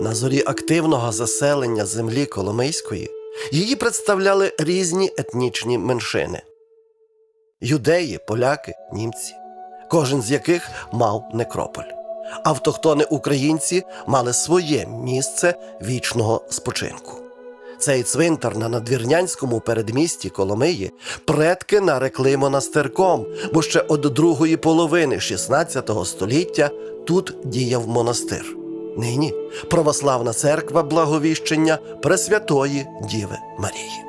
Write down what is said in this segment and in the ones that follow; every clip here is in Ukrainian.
На зорі активного заселення землі Коломийської її представляли різні етнічні меншини: юдеї, поляки, німці, кожен з яких мав некрополь. Автохтони українці мали своє місце вічного спочинку. Цей цвинтар на надвірнянському передмісті Коломиї предки нарекли монастирком, бо ще од другої половини XVI століття тут діяв монастир. Нині православна церква благовіщення Пресвятої Діви Марії.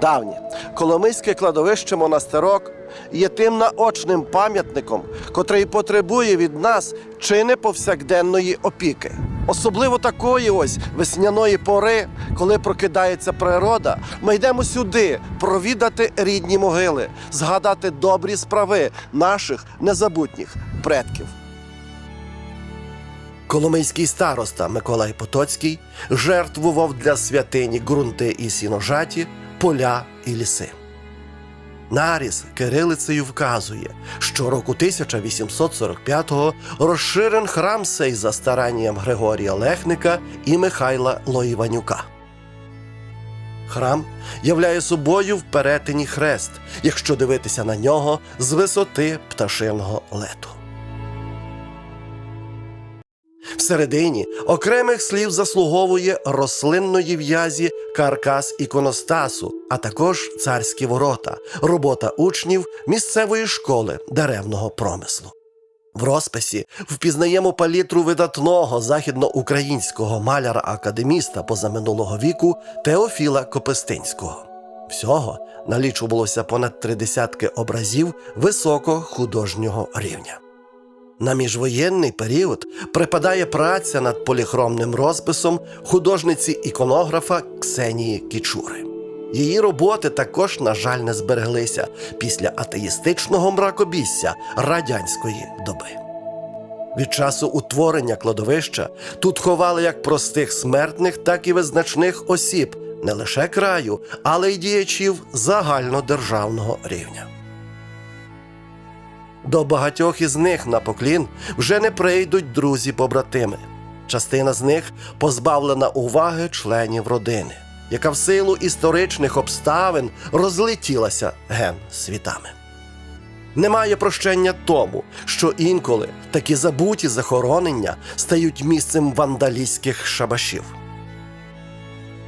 Давнє Коломийське кладовище монастирок є тим наочним пам'ятником, котрий потребує від нас чи не повсякденної опіки. Особливо такої ось весняної пори, коли прокидається природа, ми йдемо сюди провідати рідні могили, згадати добрі справи наших незабутніх предків. Коломийський староста Миколай Потоцький жертвував для святині ґрунти і сіножаті, поля і ліси. Наріс кирилицею вказує, що року 1845-го розширен храм сей за старанням Григорія Лехника і Михайла Лоїванюка. Храм являє собою в перетині хрест, якщо дивитися на нього з висоти пташиного лету. Всередині окремих слів заслуговує рослинної в'язі каркас іконостасу, а також царські ворота, робота учнів місцевої школи деревного промислу. В розписі впізнаємо палітру видатного західноукраїнського маляра-академіста позаминулого віку Теофіла Копестинського. Всього налічувалося понад три десятки образів високохудожнього рівня. На міжвоєнний період припадає праця над поліхромним розписом художниці іконографа Ксенії Кічури. Її роботи також, на жаль, не збереглися після атеїстичного мракобісся радянської доби. Від часу утворення кладовища тут ховали як простих смертних, так і визначних осіб не лише краю, але й діячів загальнодержавного рівня. До багатьох із них на поклін вже не прийдуть друзі-побратими. Частина з них позбавлена уваги членів родини, яка в силу історичних обставин розлетілася ген світами. Немає прощення тому, що інколи такі забуті захоронення стають місцем вандалістських шабашів.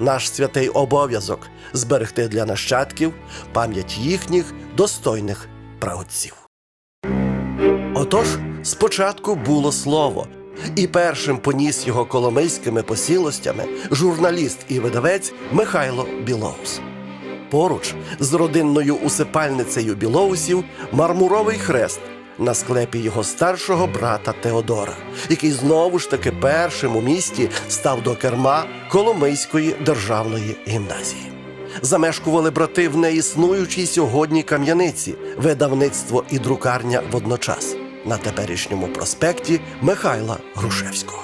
Наш святий обов'язок зберегти для нащадків пам'ять їхніх достойних праотців. Отож, спочатку було слово, і першим поніс його коломийськими посілостями журналіст і видавець Михайло Білоус. Поруч з родинною усипальницею Білоусів мармуровий хрест на склепі його старшого брата Теодора, який знову ж таки першим у місті став до керма Коломийської державної гімназії. Замешкували брати в неіснуючій сьогодні кам'яниці, видавництво і друкарня водночас на теперішньому проспекті Михайла Грушевського.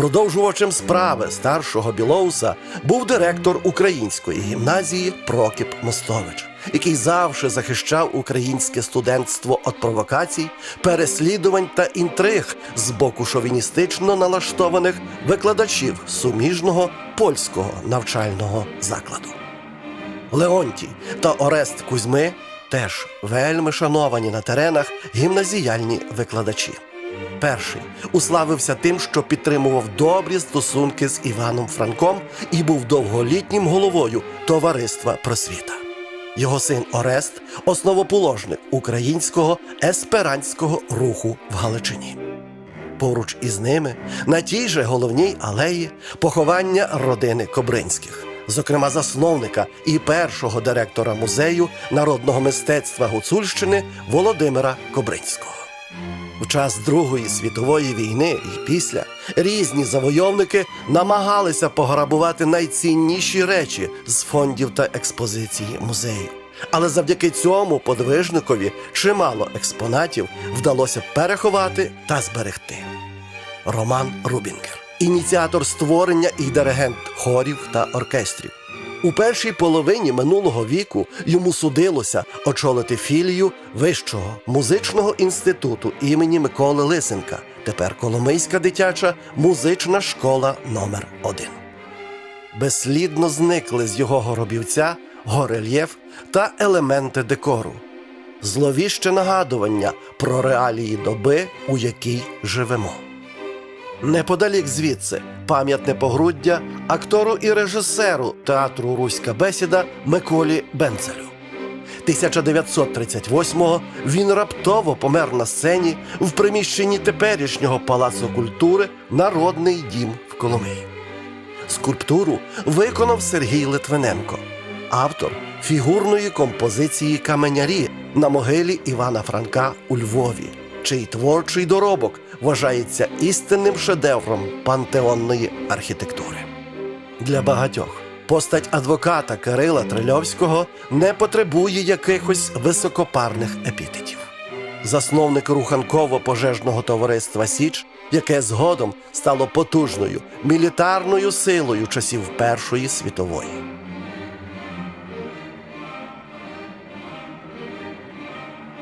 Продовжувачем справи старшого Білоуса був директор української гімназії Прокіп Мостович, який завжди захищав українське студентство від провокацій, переслідувань та інтриг з боку шовіністично налаштованих викладачів суміжного польського навчального закладу. Леонтій та Орест Кузьми теж вельми шановані на теренах гімназіяльні викладачі. І уславився тим, що підтримував добрі стосунки з Іваном Франком і був довголітнім головою товариства просвіта. Його син Орест основоположник українського есперантського руху в Галичині. Поруч із ними на тій же головній алеї поховання родини Кобринських, зокрема засновника і першого директора музею народного мистецтва Гуцульщини Володимира Кобринського. В час Другої світової війни і після різні завойовники намагалися пограбувати найцінніші речі з фондів та експозиції музею. Але завдяки цьому подвижникові чимало експонатів вдалося переховати та зберегти. Роман Рубінгер, ініціатор створення і диригент хорів та оркестрів. У першій половині минулого віку йому судилося очолити філію Вищого музичного інституту імені Миколи Лисенка, тепер Коломийська дитяча музична школа номер 1 Безслідно зникли з його горобівця горельєф та елементи декору. Зловіще нагадування про реалії доби, у якій живемо. Неподалік звідси пам'ятне погруддя актору і режисеру театру Руська бесіда Миколі Бенцелю. 1938-го він раптово помер на сцені в приміщенні теперішнього палацу культури Народний дім в Коломиї. Скульптуру виконав Сергій Литвиненко, автор фігурної композиції Каменярі на могилі Івана Франка у Львові, чий творчий доробок вважається істинним шедевром пантеонної архітектури. Для багатьох постать адвоката Кирила Трильовського не потребує якихось високопарних епітетів. Засновник руханково-пожежного товариства Січ, яке згодом стало потужною мілітарною силою часів Першої світової.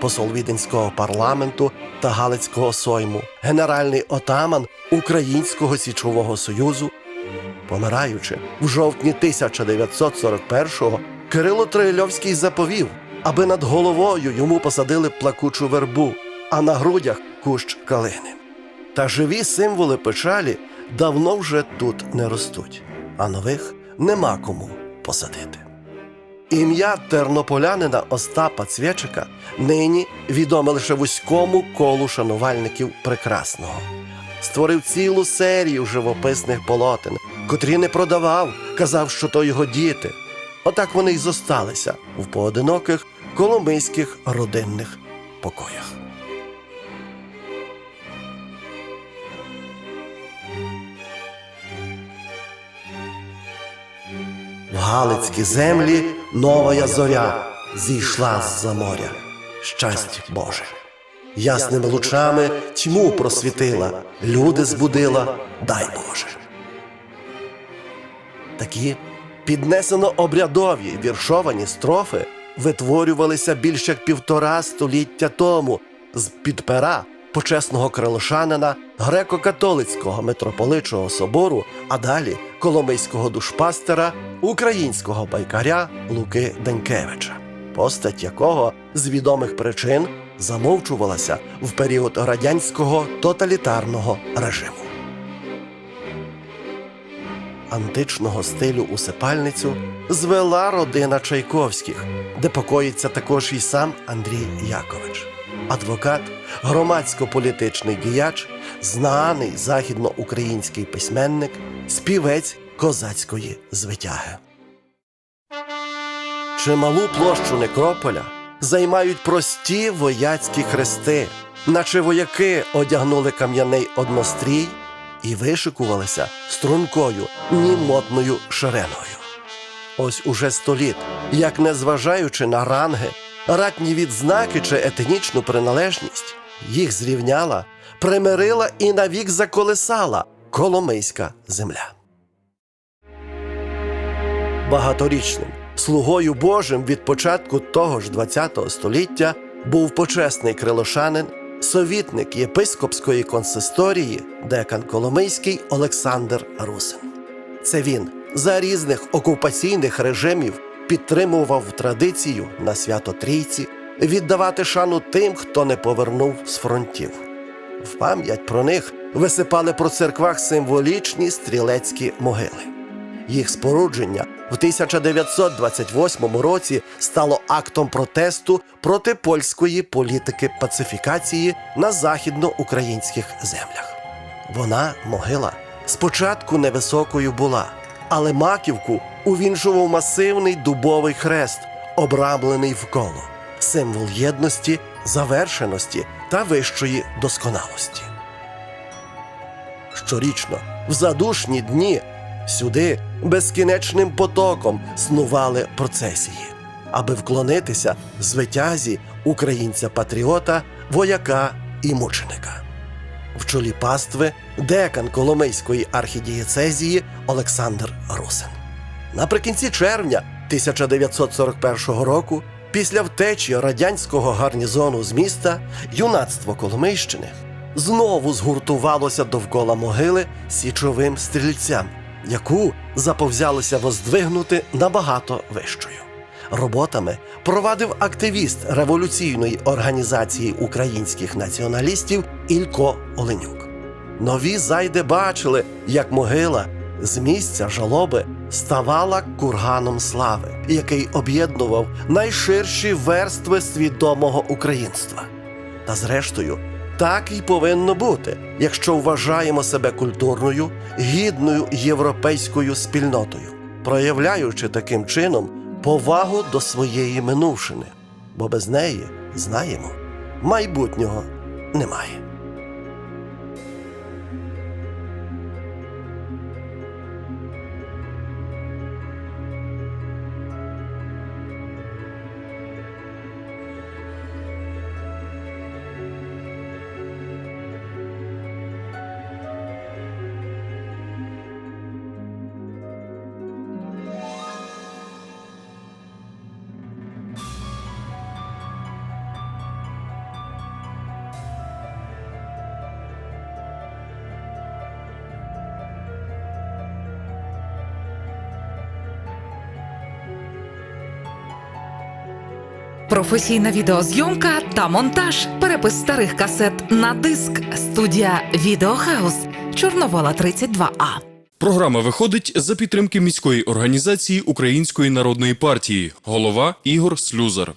Посол Віденського парламенту та Галицького сойму, генеральний отаман Українського січового союзу. Помираючи в жовтні 1941-го, Кирило Трильовський заповів, аби над головою йому посадили плакучу вербу, а на грудях кущ калини. Та живі символи печалі давно вже тут не ростуть, а нових нема кому посадити. Ім'я тернополянина Остапа Цвєчика нині відоме лише вузькому колу шанувальників прекрасного. Створив цілу серію живописних полотен, котрі не продавав, казав, що то його діти. Отак вони й зосталися в поодиноких коломийських родинних покоях. Галицькі землі новая зоря зійшла з-за моря. Щастя Боже. Ясними лучами тьму просвітила, люди збудила, дай Боже. Такі піднесено обрядові віршовані строфи витворювалися більш як півтора століття тому з під пера почесного крилошанина греко-католицького митрополичого собору, а далі коломийського душпастера, українського байкаря Луки Данькевича, постать якого з відомих причин замовчувалася в період радянського тоталітарного режиму. Античного стилю усипальницю звела родина Чайковських, де покоїться також і сам Андрій Якович адвокат, громадсько-політичний діяч, знаний західноукраїнський письменник, співець козацької звитяги. Чималу площу некрополя займають прості вояцькі хрести, наче вояки одягнули кам'яний однострій і вишикувалися стрункою німотною шереною. Ось уже століт, як незважаючи на ранги, ратні відзнаки чи етнічну приналежність, їх зрівняла, примирила і навік заколесала Коломийська земля. Багаторічним слугою Божим від початку того ж ХХ століття був почесний крилошанин, совітник єпископської консисторії, декан Коломийський Олександр Русин. Це він за різних окупаційних режимів підтримував традицію на свято Трійці віддавати шану тим, хто не повернув з фронтів. В пам'ять про них висипали про церквах символічні стрілецькі могили. Їх спорудження в 1928 році стало актом протесту проти польської політики пацифікації на західноукраїнських землях. Вона, могила, спочатку невисокою була, але маківку увінчував масивний дубовий хрест, обрамлений вколо, символ єдності, завершеності та вищої досконалості. Щорічно, в задушні дні, сюди безкінечним потоком снували процесії, аби вклонитися звитязі українця-патріота, вояка і мученика. В чолі пастви декан Коломийської архідієцезії Олександр Русин. Наприкінці червня 1941 року, після втечі радянського гарнізону з міста, юнацтво Коломийщини знову згуртувалося довкола могили січовим стрільцям, яку заповзялося воздвигнути набагато вищою. Роботами провадив активіст революційної організації українських націоналістів Ілько Оленюк. Нові зайди бачили, як могила з місця жалоби ставала курганом слави, який об'єднував найширші верстви свідомого українства. Та зрештою, так і повинно бути, якщо вважаємо себе культурною, гідною європейською спільнотою, проявляючи таким чином повагу до своєї минувшини, бо без неї, знаємо, майбутнього немає. Професійна відеозйомка та монтаж. Перепис старих касет на диск. Студія Відеохаус. Чорновола 32А. Програма виходить за підтримки міської організації Української народної партії. Голова Ігор Слюзар.